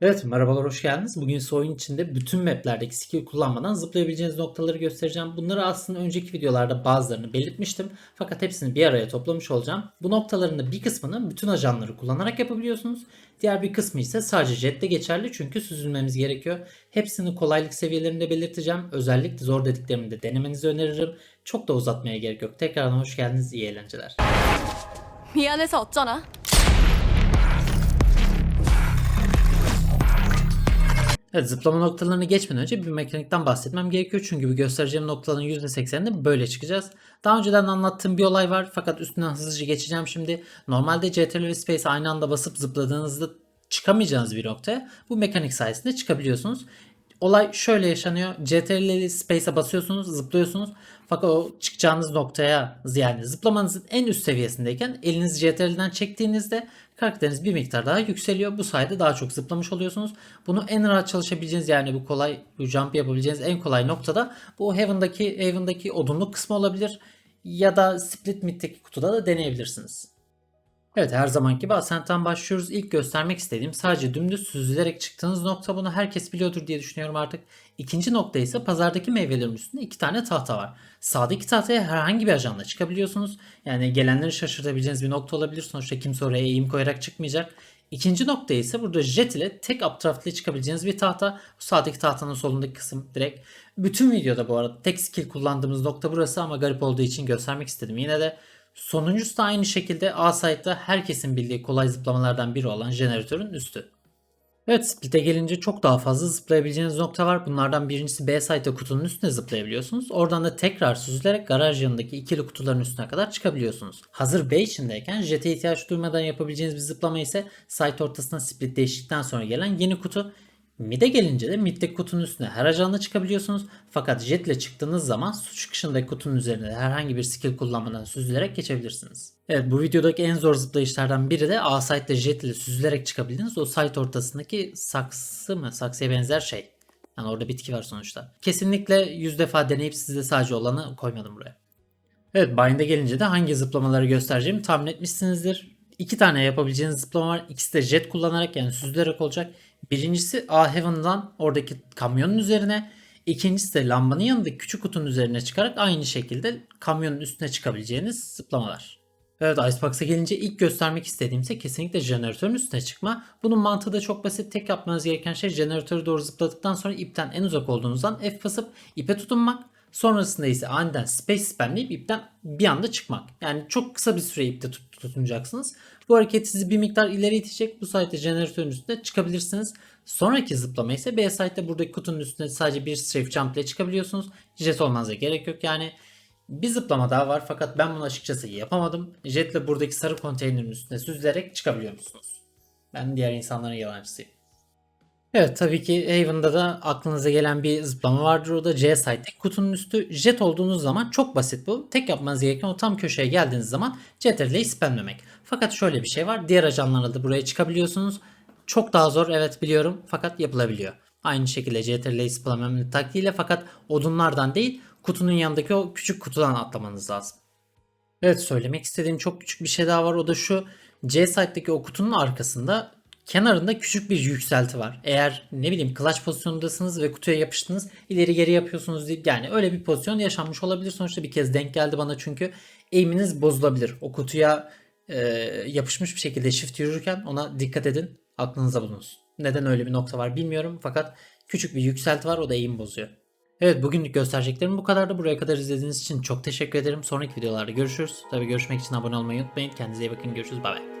Evet merhabalar hoş geldiniz. Bugün ise oyun içinde bütün maplerdeki skill kullanmadan zıplayabileceğiniz noktaları göstereceğim. Bunları aslında önceki videolarda bazılarını belirtmiştim. Fakat hepsini bir araya toplamış olacağım. Bu noktaların da bir kısmını bütün ajanları kullanarak yapabiliyorsunuz. Diğer bir kısmı ise sadece jette geçerli çünkü süzülmemiz gerekiyor. Hepsini kolaylık seviyelerinde belirteceğim. Özellikle zor dediklerimi de denemenizi öneririm. Çok da uzatmaya gerek yok. Tekrardan hoş geldiniz. İyi eğlenceler. 미안해서 어쩌나? Evet zıplama noktalarını geçmeden önce bir mekanikten bahsetmem gerekiyor. Çünkü bu göstereceğim noktaların %80'inde böyle çıkacağız. Daha önceden anlattığım bir olay var fakat üstünden hızlıca geçeceğim şimdi. Normalde CTRL ve Space aynı anda basıp zıpladığınızda çıkamayacağınız bir noktaya bu mekanik sayesinde çıkabiliyorsunuz. Olay şöyle yaşanıyor. CTRL ile Space'e basıyorsunuz, zıplıyorsunuz. Fakat o çıkacağınız noktaya yani zıplamanızın en üst seviyesindeyken elinizi CTRL'den çektiğinizde karakteriniz bir miktar daha yükseliyor. Bu sayede daha çok zıplamış oluyorsunuz. Bunu en rahat çalışabileceğiniz yani bu kolay bu jump yapabileceğiniz en kolay noktada bu Heaven'daki Heaven'daki odunluk kısmı olabilir. Ya da Split Mid'deki kutuda da deneyebilirsiniz. Evet her zamanki gibi Ascent'ten başlıyoruz. İlk göstermek istediğim sadece dümdüz süzülerek çıktığınız nokta bunu herkes biliyordur diye düşünüyorum artık. İkinci nokta ise pazardaki meyvelerin üstünde iki tane tahta var. Sağdaki tahtaya herhangi bir ajanla çıkabiliyorsunuz. Yani gelenleri şaşırtabileceğiniz bir nokta olabilir. Sonuçta kimse oraya eğim koyarak çıkmayacak. İkinci nokta ise burada jet ile tek updraft ile çıkabileceğiniz bir tahta. Bu sağdaki tahtanın solundaki kısım direkt. Bütün videoda bu arada tek skill kullandığımız nokta burası ama garip olduğu için göstermek istedim. Yine de Sonuncusu da aynı şekilde A site'da herkesin bildiği kolay zıplamalardan biri olan jeneratörün üstü. Evet split'e gelince çok daha fazla zıplayabileceğiniz nokta var. Bunlardan birincisi B site'da kutunun üstüne zıplayabiliyorsunuz. Oradan da tekrar süzülerek garaj yanındaki ikili kutuların üstüne kadar çıkabiliyorsunuz. Hazır B içindeyken jet'e ihtiyaç duymadan yapabileceğiniz bir zıplama ise site ortasına split değiştikten sonra gelen yeni kutu. Mid'e gelince de mid'deki kutunun üstüne her ajanla çıkabiliyorsunuz. Fakat jet ile çıktığınız zaman su çıkışındaki kutunun üzerine herhangi bir skill kullanmadan süzülerek geçebilirsiniz. Evet bu videodaki en zor zıplayışlardan biri de A site ile jet ile süzülerek çıkabildiğiniz o site ortasındaki saksı mı? Saksıya benzer şey. Yani orada bitki var sonuçta. Kesinlikle 100 defa deneyip size sadece olanı koymadım buraya. Evet Bind'e gelince de hangi zıplamaları göstereceğimi tahmin etmişsinizdir. İki tane yapabileceğiniz zıplama var. İkisi de jet kullanarak yani süzülerek olacak. Birincisi A Heaven'dan oradaki kamyonun üzerine. İkincisi de lambanın yanındaki küçük kutunun üzerine çıkarak aynı şekilde kamyonun üstüne çıkabileceğiniz zıplamalar. Evet Icebox'a gelince ilk göstermek istediğimse kesinlikle jeneratörün üstüne çıkma. Bunun mantığı da çok basit. Tek yapmanız gereken şey jeneratöre doğru zıpladıktan sonra ipten en uzak olduğunuzdan F basıp ipe tutunmak. Sonrasında ise aniden space spamleyip ipten bir anda çıkmak. Yani çok kısa bir süre ipte tut- tutunacaksınız. Bu hareket sizi bir miktar ileri itecek. Bu sayede jeneratörün üstüne çıkabilirsiniz. Sonraki zıplama ise B site'de buradaki kutunun üstüne sadece bir strafe jump ile çıkabiliyorsunuz. Jet olmanıza gerek yok. Yani bir zıplama daha var fakat ben bunu açıkçası yapamadım. Jetle buradaki sarı konteynerin üstüne süzülerek çıkabiliyor musunuz? Ben diğer insanların yalancısıyım. Evet tabii ki Haven'da da aklınıza gelen bir zıplama vardır. O da C site'deki kutunun üstü. Jet olduğunuz zaman çok basit bu. Tek yapmanız gereken o tam köşeye geldiğiniz zaman CTRL'yi spamlemek. Fakat şöyle bir şey var. Diğer ajanlarla da buraya çıkabiliyorsunuz. Çok daha zor evet biliyorum fakat yapılabiliyor. Aynı şekilde CTRL'yi spamlemenin taktiğiyle fakat odunlardan değil kutunun yanındaki o küçük kutudan atlamanız lazım. Evet söylemek istediğim çok küçük bir şey daha var. O da şu C site'deki o kutunun arkasında kenarında küçük bir yükselti var. Eğer ne bileyim clutch pozisyonundasınız ve kutuya yapıştınız ileri geri yapıyorsunuz deyip yani öyle bir pozisyon yaşanmış olabilir. Sonuçta bir kez denk geldi bana çünkü eğiminiz bozulabilir. O kutuya e, yapışmış bir şekilde shift yürürken ona dikkat edin. Aklınıza bulunsun. Neden öyle bir nokta var bilmiyorum fakat küçük bir yükselti var o da eğim bozuyor. Evet bugünlük göstereceklerim bu kadardı. Buraya kadar izlediğiniz için çok teşekkür ederim. Sonraki videolarda görüşürüz. Tabii görüşmek için abone olmayı unutmayın. Kendinize iyi bakın. Görüşürüz. Bay bay.